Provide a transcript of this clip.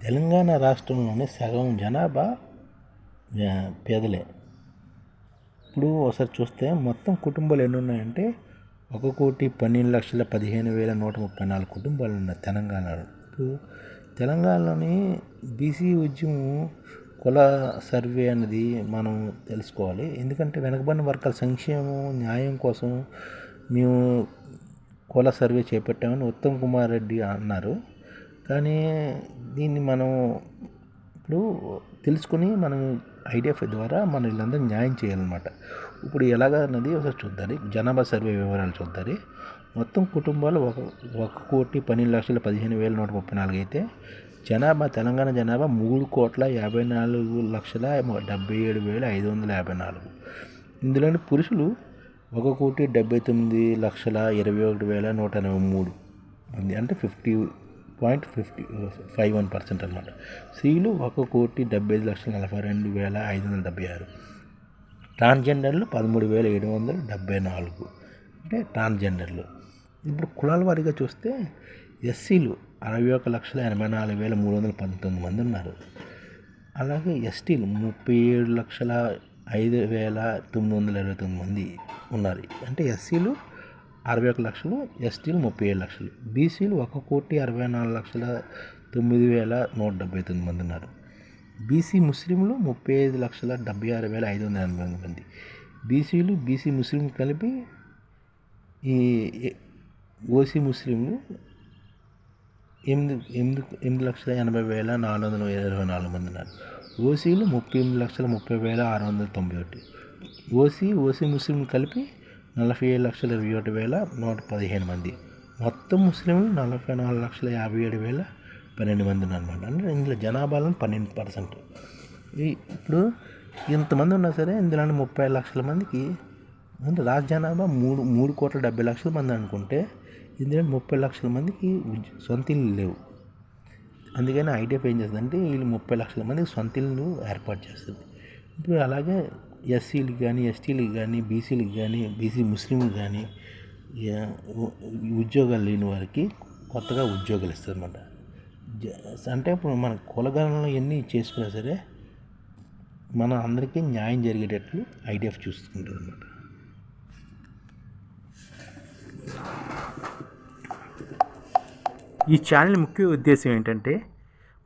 తెలంగాణ రాష్ట్రంలోని సగం జనాభా పేదలే. ఇప్పుడు ఒకసారి చూస్తే మొత్తం కుటుంబాలు ఎన్ని ఉన్నాయంటే ఒక కోటి పన్నెండు లక్షల పదిహేను వేల నూట ముప్పై నాలుగు కుటుంబాలు ఉన్నాయి తెలంగాణలో. ఇప్పుడు తెలంగాణలోని బీసీ ఉద్యమం కుల సర్వే అనేది మనం తెలుసుకోవాలి. ఎందుకంటే వెనకబడిన వర్గాల సంక్షేమం న్యాయం కోసం మేము కుల సర్వే చేపట్టామని ఉత్తమ్ కుమార్ రెడ్డి అన్నారు. కానీ దీన్ని మనం ఇప్పుడు తెలుసుకుని మనం ఐడిఎఫ్ ద్వారా మన వీళ్ళందరూ న్యాయం చేయాలన్నమాట. ఇప్పుడు ఎలాగ అన్నది ఒకసారి చూద్దాం జనాభా సర్వే వివరాలు చూద్దాం మొత్తం కుటుంబాలు ఒక ఒక కోటి పన్నెండు లక్షల పదిహేను వేల నూట ముప్పై నాలుగు అయితే జనాభా తెలంగాణ జనాభా మూడు కోట్ల యాభై నాలుగు లక్షల డెబ్బై ఏడు వేల ఐదు వందల యాభై నాలుగు. ఇందులోని పురుషులు ఒక కోటి డెబ్బై తొమ్మిది లక్షల ఇరవై ఒకటి వేల నూట ఎనభై మూడు మంది. అంటే fifty point fifty five one percent అనమాట సీలు ఒక కోటి డెబ్బై ఐదు లక్షల నలభై రెండు వేల ఐదు వందల డెబ్బై ఆరు. ట్రాన్స్జెండర్లు పదమూడు వేల ఏడు వందల డెబ్బై నాలుగు. అంటే ట్రాన్స్జెండర్లు. ఇప్పుడు కులాల వారీగా చూస్తే ఎస్సీలు అరవై ఒక లక్షల ఎనభై నాలుగు వేల మూడు వందల పంతొమ్మిది మంది ఉన్నారు. అలాగే ఎస్టీలు ముప్పై ఏడు లక్షల ఐదు వేల తొమ్మిది వందల ఇరవై తొమ్మిది మంది ఉన్నారు. అంటే ఎస్సీలు అరవై ఒక లక్షలు ఎస్టీలు ముప్పై ఏడు లక్షలు. బీసీలు ఒక కోటి అరవై నాలుగు లక్షల తొమ్మిది వేల నూట డెబ్బై తొమ్మిది మంది ఉన్నారు. బీసీ ముస్లింలు ముప్పై ఐదు లక్షల డెబ్బై ఆరు వేల ఐదు వందల ఎనభై ఎనిమిది మంది. బీసీలు బీసీ ముస్లింలు కలిపి ఈ ఓసీ ముస్లింలు ఎనిమిది ఎనిమిది ఎనిమిది లక్షల ఎనభై వేల నాలుగు వందల ఇరవై నాలుగు మంది ఉన్నారు. ఓసీలు ముప్పై ఎనిమిది లక్షల ముప్పై వేల ఆరు వందల తొంభై ఒకటి. ఓసీ ఓసీ ముస్లింలు కలిపి నలభై ఏడు లక్షల ఇరవై ఒకటి వేల నూట పదిహేను మంది. మొత్తం ముస్లింలు నలభై నాలుగు లక్షల యాభై ఏడు వేల పన్నెండు మంది ఉన్నారన్నమాట. అంటే ఇందులో జనాభాలో పన్నెండు పర్సెంట్. ఇప్పుడు ఇంతమంది ఉన్నా సరే ఇందులో ముప్పై లక్షల మందికి అంటే రాష్ట్ర జనాభా మూడు మూడు కోట్ల డెబ్బై లక్షల మంది అనుకుంటే ఇందులో ముప్పై లక్షల మందికి సొంత ఇల్లు లేవు. అందుకని ఐడిఎఫ్ ఏం చేస్తుందంటే వీళ్ళు ముప్పై లక్షల మందికి సొంత ఇల్లు ఏర్పాటు చేస్తుంది. ఇప్పుడు అలాగే ఎస్సీలకు కానీ ఎస్టీలకు కానీ బీసీలకు కానీ బీసీ ముస్లింలకు కానీ ఉద్యోగాలు లేని వారికి కొత్తగా ఉద్యోగాలు ఇస్తారన్నమాట. అంటే ఇప్పుడు మన కులగణనలు ఎన్ని చేసుకున్నా సరే మన అందరికీ న్యాయం జరిగేటట్లు ఐడిఎఫ్ చూసుకుంటుంది అనమాట ఈ ఛానల్ ముఖ్య ఉద్దేశం ఏంటంటే